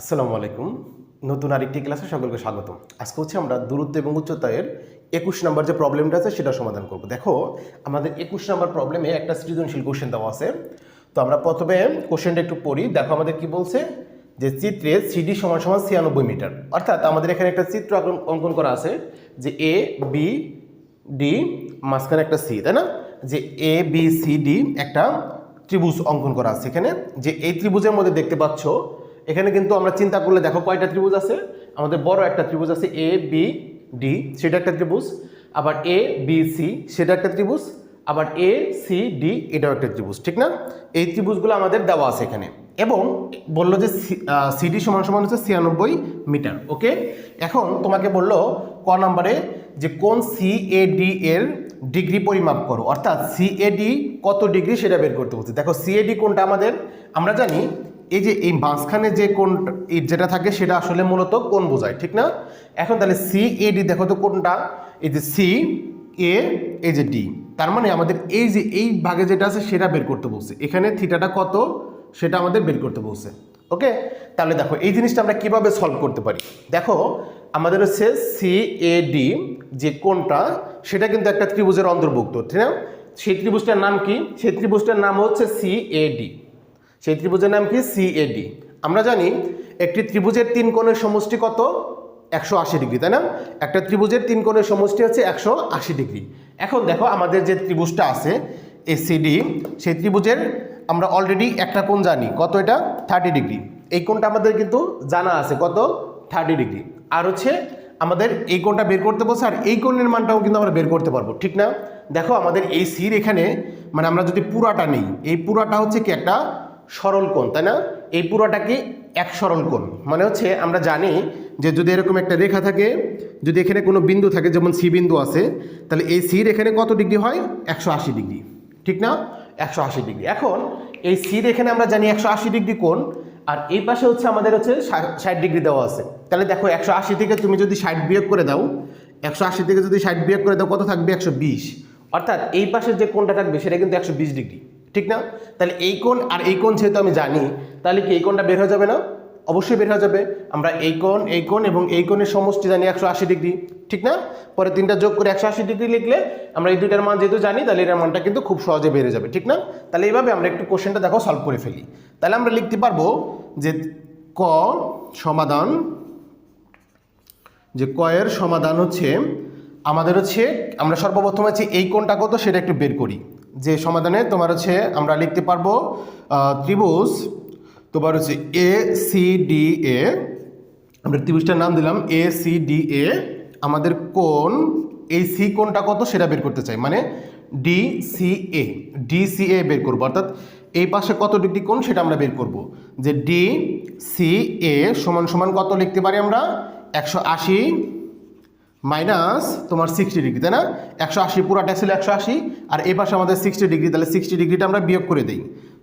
আসসালামু আলাইকুম। নতুন আরেকটি ক্লাসে সকলকে স্বাগতম। আজকে হচ্ছে আমরা দূরত্ব এবং উচ্চতায়ের একুশ নম্বর যে প্রবলেমটা আছে সেটা সমাধান করব। দেখো, আমাদের একুশ নম্বর প্রবলেমে একটা সৃজনশীল কোশ্চেন দেওয়া আছে। তো আমরা প্রথমে কোশ্চেনটা একটু পড়ি। দেখো আমাদের কি বলছে? যে চিত্রে সিডি সমান সমান ছিয়ানব্বই মিটার। অর্থাৎ আমাদের এখানে একটা চিত্র অঙ্কন করা আছে যে এ বি ডি মাঝখানে একটা সি তাই না? যে এ বি সি ডি একটা ত্রিভুজ অঙ্কন করা আছে এখানে। যে এই ত্রিভুজের মধ্যে দেখতে পাচ্ছ এখানে কিন্তু আমরা চিন্তা করলে দেখো কয়টা ত্রিভুজ আছে? আমাদের বড় একটা ত্রিভুজ আছে এ বি ডি সেটা একটা ত্রিভুজ। আবার এ বি সি সেটা একটা ত্রিভুজ। আবার এ সি ডি এটাও একটা ত্রিভুজ, ঠিক না? এই ত্রিভুজগুলো আমাদের দেওয়া আছে এখানে। এবং বলল যে সি সিডি সমান সমান হচ্ছে ছিয়ানব্বই মিটার, ওকে? এখন তোমাকে বলল ক নাম্বারে যে কোন সি এ ডি এর ডিগ্রি পরিমাপ করো। অর্থাৎ সি সিএডি কত ডিগ্রি সেটা বের করতে বলছে। দেখো সি সিএডি কোনটা আমাদের? আমরা জানি এই যে এই মাঝখানে যে কোন ইট যেটা থাকে সেটা আসলে মূলত কোন বোঝায়, ঠিক না? এখন তাহলে সি এ ডি দেখো তো কোনটা? এই যে সি এ এই যে ডি তার মানে আমাদের এই যে এই ভাগে যেটা আছে সেটা বের করতে বলছে। এখানে থিটাটা কত? সেটা আমাদের বের করতে বলছে। ওকে? তাহলে দেখো, এই জিনিসটা আমরা কীভাবে সলভ করতে পারি? দেখো, আমাদের হচ্ছে সি এ ডি যে কোনটা, সেটা কিন্তু একটা ত্রিভুজের অন্তর্ভুক্ত, ঠিক না? সেই ত্রিভুজটার নাম কি? সেই ত্রিভুজটার নাম হচ্ছে সি এ ডি সেই ত্রিভুজের নাম কি? সি এ ডি আমরা জানি একটি ত্রিভুজের তিন কোণের সমষ্টি কত? একশো আশি ডিগ্রি, তাই না? একটা ত্রিভুজের তিন কোণের সমষ্টি হচ্ছে একশো আশি ডিগ্রি। এখন দেখো আমাদের যে ত্রিভুজটা আছে এসিডি সেই ত্রিভুজের আমরা অলরেডি একটা কোণ জানি। কত এটা? Thirty degree. এই কোণটা আমাদের কিন্তু জানা আছে কত? Thirty degree. আর হচ্ছে আমাদের এই কোণটা বের করতে বলছে, আর এই কোণের মানটাও কিন্তু আমরা বের করতে পারব, ঠিক না? দেখো আমাদের এই সির এখানে মানে আমরা যদি পুরাটা নেই, এই পুরাটা হচ্ছে কি একটা সরল কোণ তাই না? এই পুরোটা কি এক সরল কোণ মানে হচ্ছে আমরা জানি যে যদি এরকম একটা রেখা থাকে, যদি এখানে কোনো বিন্দু থাকে, যেমন সি বিন্দু আছে, তাহলে এই সির এখানে কত ডিগ্রি হয়? একশো আশি ডিগ্রি। ঠিক না? একশো আশি ডিগ্রি। এখন এই সির এখানে আমরা জানি একশো আশি ডিগ্রি কোণ, আর এই পাশে হচ্ছে আমাদের হচ্ছে ষাট ডিগ্রি দেওয়া আছে। তাহলে দেখো একশো আশি থেকে তুমি যদি ষাট বিয়োগ করে দাও, একশো আশি থেকে যদি ষাট বিয়োগ করে দাও, কত থাকবে? একশো বিশ। অর্থাৎ এই পাশের যে কোণটা থাকবে, সেটা কিন্তু একশো বিশ ডিগ্রি। ঠিক না? তাহলে এই কোণ আর এই কোণ যেহেতু আমি জানি, তাহলে কি এই কোণটা বের হয়ে যাবে না? অবশ্যই বের হয়ে যাবে। আমরা এই কোণ এই কোণ এবং এই কোণের সমষ্টি জানি একশো আশি ডিগ্রি, ঠিক না? পরে তিনটা যোগ করে একশো আশি ডিগ্রি লিখলে আমরা এই দুইটার মান যেহেতু জানি, তাহলে এটার মানটা কিন্তু খুব সহজে বেড়ে যাবে, ঠিক না? তাহলে এইভাবে আমরা একটু কোশ্চেনটা দেখো সলভ করে ফেলি। তাহলে আমরা লিখতে পারব যে ক সমাধান, যে কয়ের সমাধান হচ্ছে, আমাদের হচ্ছে, আমরা সর্বপ্রথম হচ্ছে এই কোণটা কত, সেটা একটু বের করি। যে সমাধানে তোমার হচ্ছে আমরা লিখতে পারব ত্রিভুজ, তোমার হচ্ছে এ সি ডি এ আমরা ত্রিভুজটার নাম দিলাম এ সি ডি এ আমাদের কোন এই সি কোণটা কত সেটা বের করতে চাই মানে D C A D C A বের করব, অর্থাৎ এই পাশে কত ডিগ্রি কোণ সেটা আমরা বের করব। যে ডি সি এ সমান সমান কত লিখতে পারি আমরা? একশো আশি মাইনাস তোমার সিক্সটি ডিগ্রি তাই না? একশো আশি, পুরাটা ছিল একশো আশি, আর এই পাশে আমাদের সিক্সটি ডিগ্রি তাহলে সিক্সটি ডিগ্রিটা আমরা বিয়োগ করে দিই।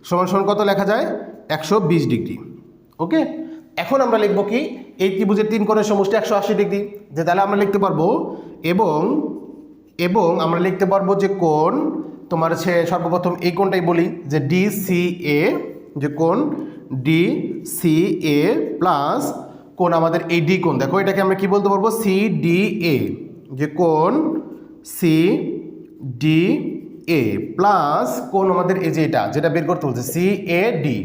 সমান সমান কত লেখা যায়? একশো বিশ ডিগ্রি ওকে এখন আমরা লিখব কি? এই ত্রিভুজের তিন কোণের সমষ্টি একশো আশি ডিগ্রি যে তাহলে আমরা লিখতে পারব, এবং এবং আমরা লিখতে পারব যে কোণ, তোমার হচ্ছে সর্বপ্রথম এই কোণটাই বলি, যে ডি সি এ যে কোণ? ডি সি এ প্লাস কোণ আমাদের এই ডি কোন দেখো এটাকে আমরা কি বলতে পারব? সি ডি এ যে কোন সি ডি এ প্লাস কোন আমাদের এই যে এটা, যেটা বের করতে বলছে সি এ ডি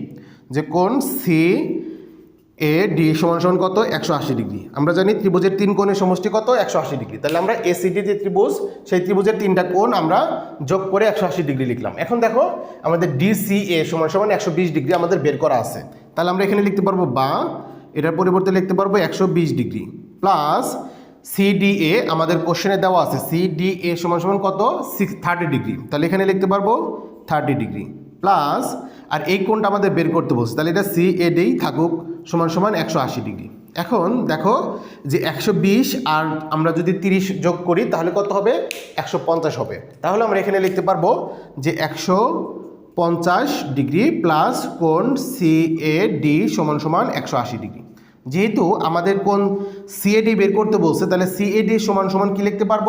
যে কোন সি এ ডি সমান সমান কত? একশো আশি ডিগ্রি। আমরা জানি ত্রিভুজের তিন কোণের সমষ্টি কত? একশো আশি ডিগ্রি। তাহলে আমরা এসিডি যে ত্রিভুজ, সেই ত্রিভুজের তিনটা কোণ আমরা যোগ করে একশো আশি ডিগ্রি লিখলাম। এখন দেখো, আমাদের ডিসিএ সমান সমান একশো বিশ ডিগ্রি আমাদের বের করা আছে। তাহলে আমরা এখানে লিখতে পারব বা এটার পরিবর্তে লিখতে পারব একশো বিশ ডিগ্রি। প্লাস সিডিএ আমাদের কোশ্চেনে দেওয়া আছে, সিডিএ সমান সমান কত? Six thirty degree. তাহলে এখানে লিখতে পারব থার্টি ডিগ্রি। প্লাস, আর এই কোণটা আমাদের বের করতে বলছে, তাহলে এটা সি এডেই থাকুক, সমান সমান একশো আশি ডিগ্রি। এখন দেখো যে একশো বিশ আর আমরা যদি তিরিশ যোগ করি, তাহলে কত হবে? একশো পঞ্চাশ হবে। তাহলে আমরা এখানে লিখতে পারব যে একশো পঞ্চাশ ডিগ্রি প্লাস কোণ সি এ ডি সমান সমান একশো আশি ডিগ্রি। যেহেতু আমাদের কোন সিএডি বের করতে বলছে, তাহলে সিএডি সমান সমান কি লিখতে পারব?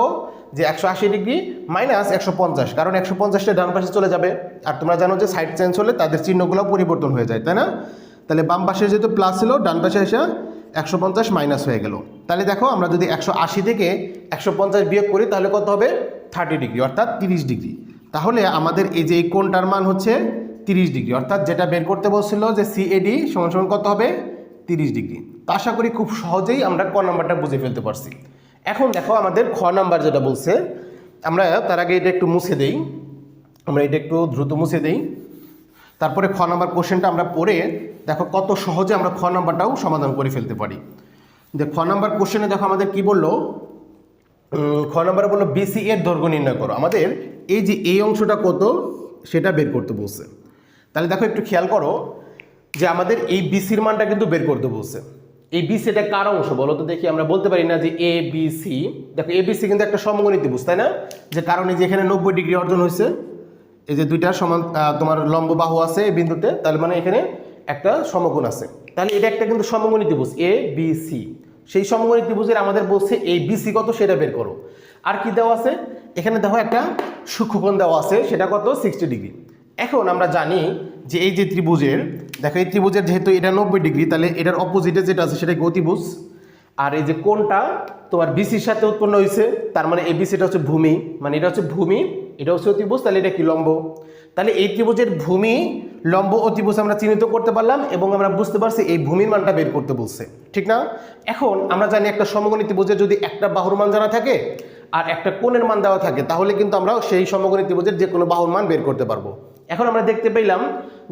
যে একশো আশি ডিগ্রি মাইনাস একশো পঞ্চাশ, কারণ একশো পঞ্চাশটা ডান পাশে চলে যাবে। আর তোমরা জানো যে সাইড চেঞ্জ হলে তাদের চিহ্নগুলো পরিবর্তন হয়ে যায়, তাই না? তাহলে বাম পাশে যেহেতু প্লাস ছিল, ডান পাশে এসে একশো পঞ্চাশ মাইনাস হয়ে গেল। তাহলে দেখো, আমরা যদি একশো আশি থেকে একশো পঞ্চাশ বিয়োগ করি, তাহলে কত হবে? থার্টি ডিগ্রি, অর্থাৎ তিরিশ ডিগ্রি। তাহলে আমাদের এই যে এই মান হচ্ছে তিরিশ ডিগ্রি, অর্থাৎ যেটা বের করতে বলছিল যে সিএডি সমান সমান কত হবে? তিরিশ ডিগ্রি। তো আশা করি খুব সহজেই আমরা ক নাম্বারটা বুঝে ফেলতে পারছি। এখন দেখো আমাদের খ নাম্বার যেটা বলছে, আমরা তার আগে এটা একটু মুছে দেই। আমরা এটা একটু দ্রুত মুছে দেই। তারপরে খ নাম্বার কোশ্চেনটা আমরা পড়ে দেখো কত সহজে আমরা খ নাম্বারটাও সমাধান করে ফেলতে পারি। যে খ নাম্বার কোশ্চেনে দেখো আমাদের কি বলল? খ নাম্বারে বলল বিসি এর দৈর্ঘ্য নির্ণয় করো। আমাদের এই যে এই অংশটা কত, সেটা বের করতে বলছে। তাহলে দেখো একটু খেয়াল করো যে আমাদের এই বিসির মানটা কিন্তু বের করতে বলছে। এই বিসি এটা কার অংশ বলো তো দেখি, আমরা বলতে পারি না যে এ বি সি দেখো এ বি সি কিন্তু একটা সমগণিত বুঝ তাই না? যে কারণে যে এখানে নব্বই ডিগ্রি অর্জন হয়েছে, এই যে দুইটা সমান তোমার লম্ব বাহু আছে এই বিন্দুতে, তাহলে মানে এখানে একটা সমকোণ আছে। তাহলে এটা একটা কিন্তু সমকোণী ত্রিভুজ এ বি সি সেই সমকোণী ত্রিভুজের আমাদের বলছে এই বিসি কত, সেটা বের করো। আর কি দেওয়া আছে? এখানে দেখো একটা সূক্ষ্মকোণ দেওয়া আছে, সেটা কত? Sixty degree. এখন আমরা জানি যে এই যে ত্রিভুজের, দেখো এই ত্রিভুজের যেহেতু এটা নব্বই ডিগ্রি, তাহলে এটার অপোজিটে যেটা আছে সেটা গতিভুজ। আর এই যে কোনটা তোমার বিসির সাথে উৎপন্ন হয়েছে, তার মানে এই বিসিটা হচ্ছে ভূমি। মানে এটা হচ্ছে ভূমি, এটা হচ্ছে অতিভুজ, তাহলে এটা কি লম্ব? তাহলে এই ত্রিভুজের ভূমি, লম্ব, অতিভুজ আমরা চিহ্নিত করতে পারলাম এবং আমরা বুঝতে পারছি এই ভূমির মানটা বের করতে বলছে। ঠিক না? এখন আমরা জানি একটা সমগণী ত্রিভুজের যদি একটা বাহুর মান জানা থাকে আর একটা কোণের মান দেওয়া থাকে, তাহলে কিন্তু আমরা সেই সমগণী ত্রিভুজের যে কোনো বাহুর মান বের করতে পারব। এখন আমরা দেখতে পেলাম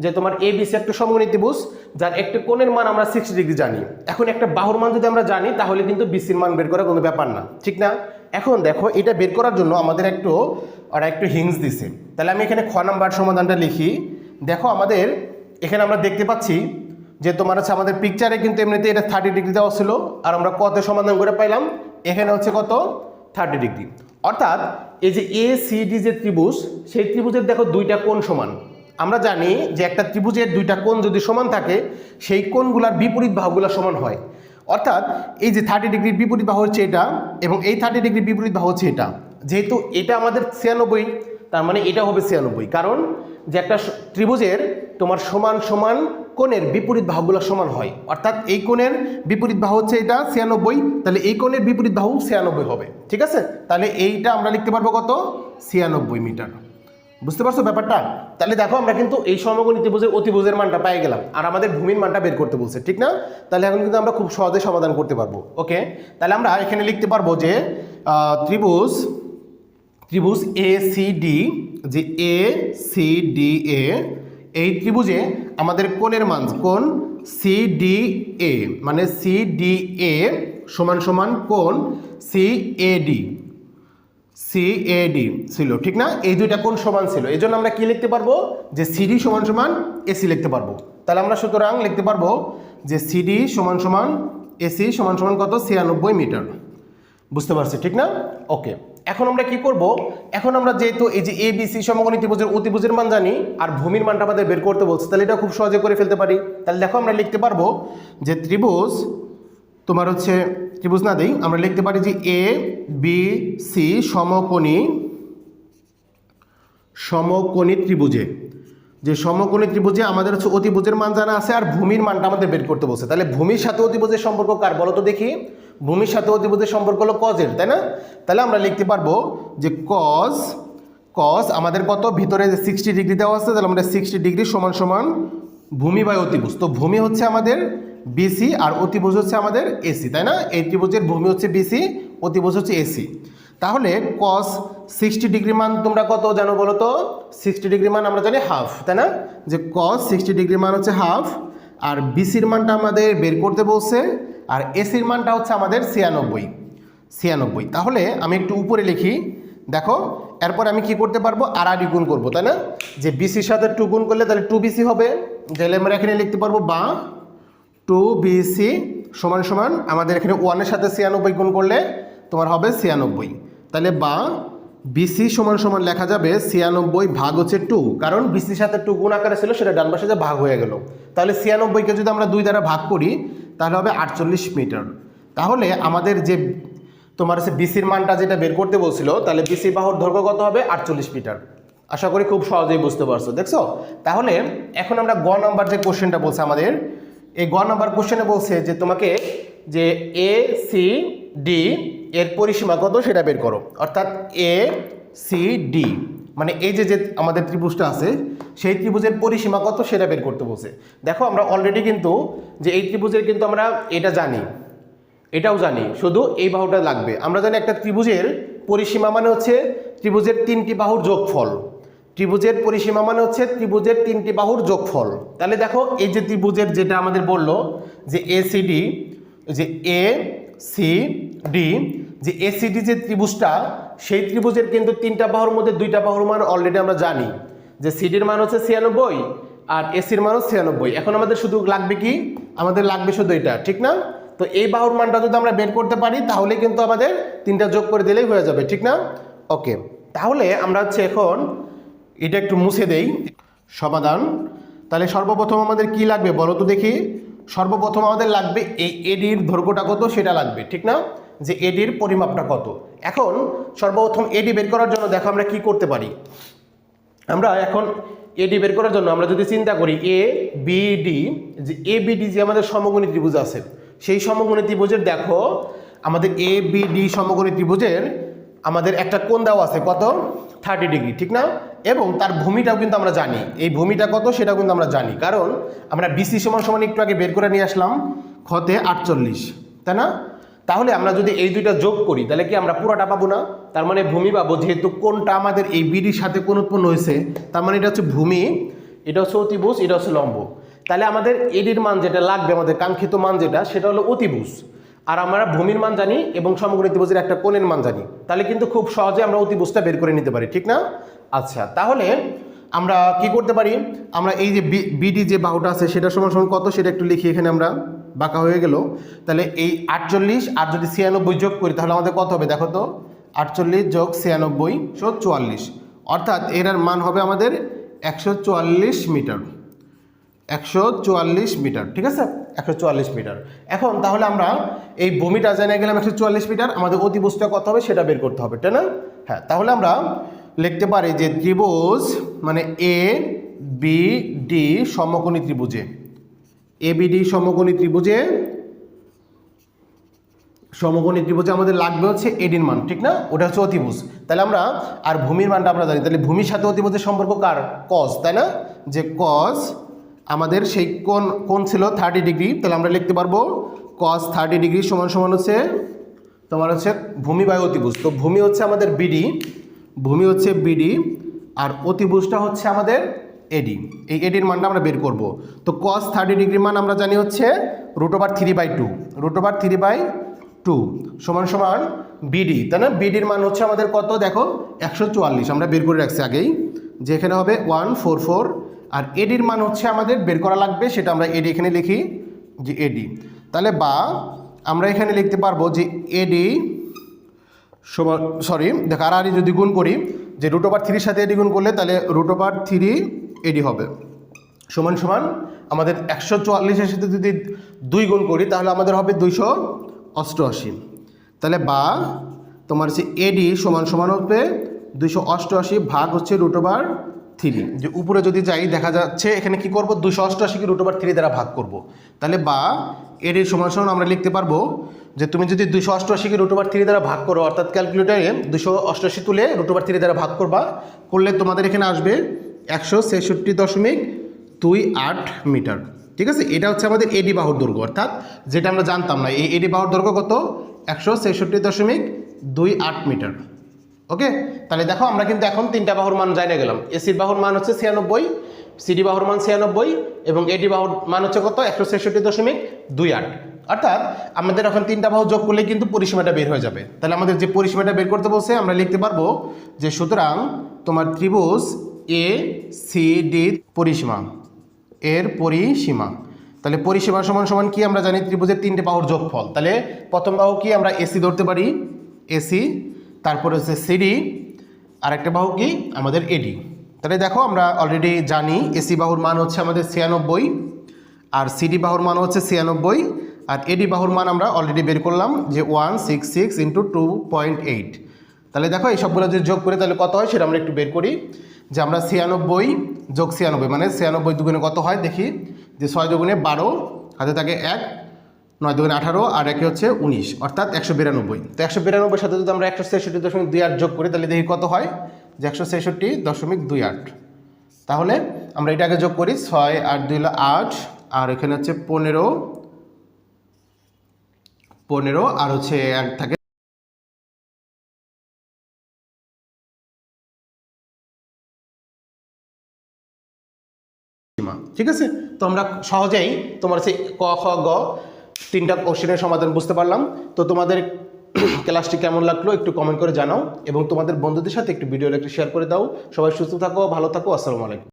যে তোমার এ বিসি একটা সমগণী ত্রিভুজ, যার একটা কোণের মান আমরা সিক্সটি ডিগ্রি জানি। এখন একটা বাহুর মান যদি আমরা জানি, তাহলে কিন্তু বিসির মান বের করা কোনো ব্যাপার না। ঠিক না? এখন দেখো, এটা বের করার জন্য আমাদের একটু ওরা একটু হিংস দিছে। তাহলে আমি এখানে খ নাম্বার সমাধানটা লিখি। দেখো, আমাদের এখানে আমরা দেখতে পাচ্ছি যে তোমার হচ্ছে আমাদের পিকচারে কিন্তু এমনিতে এটা থার্টি ডিগ্রি দেওয়া ছিল। আর আমরা কত সমাধান করে পাইলাম, এখানে হচ্ছে কত? থার্টি ডিগ্রি অর্থাৎ এই যে এ সি ডি যে ত্রিভুজ, সেই ত্রিভুজের দেখো দুইটা কোণ সমান। আমরা জানি যে একটা ত্রিভুজের দুইটা কোণ যদি সমান থাকে, সেই কোণগুলার বিপরীত বাহুগুলো সমান হয়। অর্থাৎ এই যে থার্টি ডিগ্রির বিপরীত বাহু হচ্ছে এটা এবং এই থার্টি ডিগ্রির বিপরীত বাহু হচ্ছে এটা। যেহেতু এটা আমাদের ছিয়ানব্বই, তার মানে এটা হবে ছিয়ানব্বই। কারণ যে একটা ত্রিভুজের তোমার সমান সমান কোণের বিপরীত বাহুগুলো সমান হয়। অর্থাৎ এই কোণের বিপরীত বাহু হচ্ছে এটা ছিয়ানব্বই, তাহলে এই কোণের বিপরীত বাহু ছিয়ানব্বই হবে, ঠিক আছে? তাহলে এইটা আমরা লিখতে পারব কত? ছিয়ানব্বই মিটার। বুঝতে পারছ ব্যাপারটা? তাহলে দেখো আমরা কিন্তু এই সমগণী ত্রিভুজের অতিভুজের মানটা পেয়ে গেলাম, আর আমাদের ভূমির মানটা বের করতে বলছে, ঠিক না? তাহলে এখন কিন্তু আমরা খুব সহজে সমাধান করতে পারব, ওকে? তাহলে আমরা এখানে লিখতে পারব যে ত্রিভুজ ত্রিভুজ এ সি ডি যে এ সি ডি এ এই ত্রিভুজে আমাদের কোণের মান, কোণ সি ডি এ মানে সি ডি এ সমান সমান কোণ সি এ ডি সিএডি ছিল, ঠিক না? এই দুইটা কোন সমান ছিল। এই জন্য আমরা কি লিখতে পারব? যে সিডি সমান সমান এসি লিখতে পারব। তাহলে আমরা সুতরাং লিখতে পারব যে সিডি সমান সমান এসি সমান সমান কত? ছিয়ানব্বই মিটার। বুঝতে পারছি, ঠিক না? ওকে। এখন আমরা কি করব? এখন আমরা যেহেতু এই যে এ বি সি সমগণী ত্রিভুজের অতিভুজের মান জানি, আর ভূমির মানটা আমাদের বের করতে বলছে, তাহলে এটা খুব সহজে করে ফেলতে পারি। তাহলে দেখো আমরা লিখতে পারব যে ত্রিভুজ, তোমার হচ্ছে ত্রিভুজ না দেই, আমরা লিখতে পারি যে এ বি সি সমকোণী সমকোণী ত্রিভুজে। যে সমকোণী ত্রিভুজে আমাদের হচ্ছে অতিভুজের মান জানা আছে, আর ভূমির মানটা আমাদের বের করতে বলছে। তাহলে ভূমির সাথে অতিভুজের সম্পর্ক কার? বলো তো দেখি। ভূমির সাথে অতিভুজের সম্পর্ক হলো কজের তাই না? তাহলে আমরা লিখতে পারব যে কজ কজ আমাদের কত? ভিতরে সিক্সটি ডিগ্রি দেওয়া আছে, তাহলে আমরা সিক্সটি ডিগ্রি সমান সমান ভূমি বাই অতিভুজ। তো ভূমি হচ্ছে আমাদের বিসি আর অতিভুজ হচ্ছে আমাদের এসি তাই না? এই ত্রিভুজের ভূমি হচ্ছে বিসি অতিভুজ হচ্ছে এসি তাহলে কস সিক্সটি ডিগ্রি মান তোমরা কত জানো বলো তো? সিক্সটি ডিগ্রি মান আমরা জানি হাফ তাই না? যে কস সিক্সটি ডিগ্রি মান হচ্ছে হাফ আর বিসির মানটা আমাদের বের করতে বলছে আর এসির মানটা হচ্ছে আমাদের ছিয়ানব্বই। ছিয়ানব্বই। তাহলে আমি একটু উপরে লিখি। দেখো, এরপর আমি কি করতে পারব? আর আর গুণ করব, তাই না? যে বিসির সাথে টু গুণ করলে তাহলে টু বিসি হবে। তাহলে আমরা এখানে লিখতে পারব বা টু বিসি সমান সমান আমাদের এখানে ওয়ানের সাথে ছিয়ানব্বই গুণ করলে তোমার হবে ছিয়ানব্বই। তাহলে বা বিসি সমান সমান লেখা যাবে ছিয়ানব্বই ভাগ হচ্ছে টু কারণ বিসির সাথে টু গুণ আকারে ছিল, সেটা ডান পাশে যে ভাগ হয়ে গেল। তাহলে ছিয়ানব্বইকে যদি আমরা দুই দ্বারা ভাগ করি তাহলে হবে আটচল্লিশ মিটার। তাহলে আমাদের যে তোমার হচ্ছে বিসির মানটা যেটা বের করতে বলছিল, তাহলে বিসির বাহুর দৈর্ঘ্য কত হবে? আটচল্লিশ মিটার। আশা করি খুব সহজেই বুঝতে পারছ, দেখছ? তাহলে এখন আমরা গ নাম্বার যে কোশ্চেনটা বলছে আমাদের, এই গ নাম্বার কোশ্চেনে বলছে যে তোমাকে যে এ সি ডি এর পরিসীমা কত সেটা বের করো। অর্থাৎ এ সি ডি মানে এই যে যে আমাদের ত্রিভুজটা আছে, সেই ত্রিভুজের পরিসীমা কত সেটা বের করতে বলছে। দেখো আমরা অলরেডি কিন্তু যে এই ত্রিভুজের কিন্তু আমরা এটা জানি, এটাও জানি, শুধু এই বাহুটা লাগবে। আমরা জানি একটা ত্রিভুজের পরিসীমা মানে হচ্ছে ত্রিভুজের তিনটি বাহুর যোগফল। ত্রিভুজের পরিসীমা মানে হচ্ছে ত্রিভুজের তিনটি বাহুর যোগফল। তাহলে দেখো এই যে ত্রিভুজের যেটা আমাদের বলল, যে এ সি ডি যে এ সি ডি যে এসিডি যে ত্রিভুজটা, সেই ত্রিভুজের কিন্তু তিনটা বাহুর মধ্যে দুইটা বাহুর মান অলরেডি আমরা জানি। যে সিডির মান হচ্ছে ছিয়ানব্বই আর এসির মান হচ্ছে ছিয়ানব্বই। এখন আমাদের শুধু লাগবে কি? আমাদের লাগবে শুধু এটা, ঠিক না? তো এই বাহুর মানটা যদি আমরা বের করতে পারি, তাহলে কিন্তু আমাদের তিনটা যোগ করে দিলেই হয়ে যাবে, ঠিক না? ওকে, তাহলে আমরা হচ্ছে এখন এটা একটু মুছে দেই। সমাধান। তাহলে সর্বপ্রথম আমাদের কি লাগবে বলো তো দেখি? সর্বপ্রথম আমাদের লাগবে এই এডির দৈর্ঘ্যটা কত? সেটা লাগবে, ঠিক না? যে এডির পরিমাপটা কত? এখন সর্বপ্রথম এডি বের করার জন্য দেখো আমরা কি করতে পারি। আমরা এখন এডি বের করার জন্য আমরা যদি চিন্তা করি এ বিডি যে এ বিডি যে আমাদের সমগণী ত্রিভুজ আছে, সেই সমগণী ত্রিভুজের দেখো আমাদের এ বিডি সমগণী ত্রিভুজের আমাদের একটা কোণ দেওয়া আছে কত? থার্টি ডিগ্রি, ঠিক না? এবং তার ভূমিটাও কিন্তু আমরা জানি। এই ভূমিটা কত সেটাও কিন্তু আমরা জানি। কারণ আমরা বিসি সমান সমান একটু আগে বের করে নিয়ে আসলাম খতে আটচল্লিশ, তাই না? তাহলে আমরা যদি এই দুইটা যোগ করি, তাহলে কি আমরা পুরোটা পাবো না? তার মানে ভূমি পাবো, যেহেতু কোনটা আমাদের এই বিডির সাথে কোন উৎপন্ন হয়েছে, তার মানে এটা হচ্ছে ভূমি, এটা হচ্ছে অতিভুজ, এটা হচ্ছে লম্ব। তাহলে আমাদের এডির মান যেটা লাগবে, আমাদের কাঙ্ক্ষিত মান যেটা, সেটা হলো অতিভুজ। আর আমরা ভূমির মান জানি এবং সমগ্র ত্রিভুজের একটা কোণের মান জানি। তাহলে কিন্তু খুব সহজে আমরা অতিভুজটা বের করে নিতে পারি, ঠিক না? আচ্ছা তাহলে আমরা কি করতে পারি? আমরা এই যে বিডি যে বাহুটা আছে, সেটা সমান সমান কত? সেটা একটু লিখি এখানে আমরা। বাঁকা হয়ে গেল, তাহলে এই আটচল্লিশ আর যদি ছিয়ানব্বই যোগ করি, তাহলে আমাদের কত হবে? দেখো তো, আটচল্লিশ যোগ ছিয়ানব্বই শো চুয়াল্লিশ অর্থাৎ এর মান হবে আমাদের একশো চুয়াল্লিশ মিটার। একশো চুয়াল্লিশ মিটার, ঠিক আছে? একশো চুয়াল্লিশ মিটার। এখন তাহলে আমরা এই ভূমিটা জেনে গেলাম একশো চুয়াল্লিশ মিটার, আমাদের অতিবুজটা কত হবে সেটা বের করতে হবে, তাই না? হ্যাঁ তাহলে আমরা লিখতে পারি যে ত্রিভুজ মানে এ বি ডি সমকোণী ত্রিভুজে। এ বি ডি সমকোণী ত্রিভুজে সমকোণী ত্রিভুজে আমাদের লাগবে হচ্ছে এডির মান, ঠিক না? ওটা হচ্ছে অতিভুজ। তাহলে আমরা আর ভূমির মানটা আমরা জানি। তাহলে ভূমির সাথে অতিভুজের সম্পর্ক কার? কজ তাই না? যে কজ আমাদের সেই কোন কোন ছিল থার্টি ডিগ্রি তাহলে আমরা লিখতে পারব কজ থার্টি ডিগ্রি সমান সমান হচ্ছে তোমার হচ্ছে ভূমি বায়ু অতিভুজ। তো ভূমি হচ্ছে আমাদের বিডি ভূমি হচ্ছে বিডি আর অতিভুজটা হচ্ছে আমাদের এডি এই এডির মানটা আমরা বের করব। তো কস থার্টি ডিগ্রি মান আমরা জানি হচ্ছে root over three by two root over three by two সমান সমান বিডি তাই না? বিডির মান হচ্ছে আমাদের কত? দেখো, একশো চুয়াল্লিশ। আমরা বের করে রাখছি আগেই, যে এখানে হবে ওয়ান ফোর ফোর আর এডির মান হচ্ছে আমাদের বের করা লাগবে, সেটা আমরা এডি এখানে লিখি যে এডি তাহলে বা আমরা এখানে লিখতে পারব যে এডি সরি দেখ, আর যদি গুণ করি, যে রুট ওভার থ্রির সাথে এডি গুণ করলে তাহলে রুট ওভার থ্রি এডি হবে। সমান সমান আমাদের একশো চুয়াল্লিশের সাথে যদি দুই গুণ করি, তাহলে আমাদের হবে দুইশো অষ্টআশি। তাহলে বা তোমার হচ্ছে এডি সমান সমান হবে দুইশো অষ্টআশি ভাগ হচ্ছে রুট ওভার থ্রি যে উপরে যদি যাই, দেখা যাচ্ছে এখানে কি করব? দুশো অষ্টআশিকে রুট ওভার থ্রি দ্বারা ভাগ করব। তাহলে বা এডি সমান সমান আমরা লিখতে পারব যে তুমি যদি দুশো অষ্টআশিকে রুট ওভার থ্রি দ্বারা ভাগ করো, অর্থাৎ ক্যালকুলেটারে দুশো অষ্টআশি তুলে রুট ওভার থ্রি দ্বারা ভাগ করবা, করলে তোমাদের এখানে আসবে একশো ছেষট্টি দশমিক দুই আট মিটার। ঠিক আছে? এটা হচ্ছে আমাদের এডি বাহুর দৈর্ঘ্য, অর্থাৎ যেটা আমরা জানতাম না, এই এডি বাহুর দৈর্ঘ্য কত? একশো ছেষট্টি দশমিক দুই আট মিটার। ওকে? তাহলে দেখো, আমরা কিন্তু এখন তিনটা বাহুর মান জানিয়ে গেলাম। এসির বাহুর মান হচ্ছে ছিয়ানব্বই, সিডি বাহুর মান ছিয়ানব্বই, এবং এডি বাহুর মান হচ্ছে কত? একশো ছেষট্টি দশমিক দুই আট। অর্থাৎ আমাদের এখন তিনটা বাহু যোগ করলে কিন্তু পরিসীমাটা বের হয়ে যাবে। তাহলে আমাদের যে পরিসীমাটা বের করতে বলছে, আমরা লিখতে পারব যে সুতরাং তোমার ত্রিভুজ এ সি ডি পরিসীমা। এর পরিসীমা। তাহলে পরিসীমা সমান সমান কি? আমরা জানি ত্রিভুজের তিনটে বাহুর যোগফল। তাহলে প্রথম বাহু কি? আমরা এসি ধরতে পারি। এসি তারপরে হচ্ছে সিডি আর একটা বাহু কি? আমাদের এডি তাহলে দেখো, আমরা অলরেডি জানি এসি বাহুর মান হচ্ছে আমাদের ছিয়ানব্বই, আর সিডি বাহুর মান হচ্ছে ছিয়ানব্বই, আর এডি বাহুর মান আমরা অলরেডি বের করলাম যে one six six into two point eight তাহলে দেখো, এই সবগুলো যদি যোগ করি, তাহলে কত হয়? সেটা আমরা একটু বের করি। যে আমরা ছিয়ানব্বই যোগ ছিয়ানব্বই মানে ছিয়ানব্বই দুগুণে কত হয়? দেখি, যে ছয় দুগুণে বারো, হাতে থাকে এক, নয় দুগুণে আঠারো, আর একে হচ্ছে উনিশ, অর্থাৎ একশো বিরানব্বই। তো একশো বিরানব্বই সাথে যদি আমরা একশো ছেষট্টি দশমিক দুই আট যোগ করি, তাহলে দেখি কত হয়? যে একশো ছেষট্টি দশমিক দুই আট। তাহলে আমরা এটাকে যোগ করি, ছয় আট দুই আট, আর এখানে হচ্ছে পনেরো পনেরো, আর হচ্ছে এক থাকে সীমা, ঠিক আছে? তো আমরা সহজেই তোমার সেই ক, খ, গ তিনটা কোশ্চেনের সমাধান বুঝতে পারলাম। তো তোমাদের ক্লাসটি কেমন লাগল একটু কমেন্ট করে জানাও এবং তোমাদের বন্ধুদের সাথে একটু ভিডিও একটু শেয়ার করে দাও। সবাই সুস্থ থাকো, ভালো থাকো, আসসালামু আলাইকুম।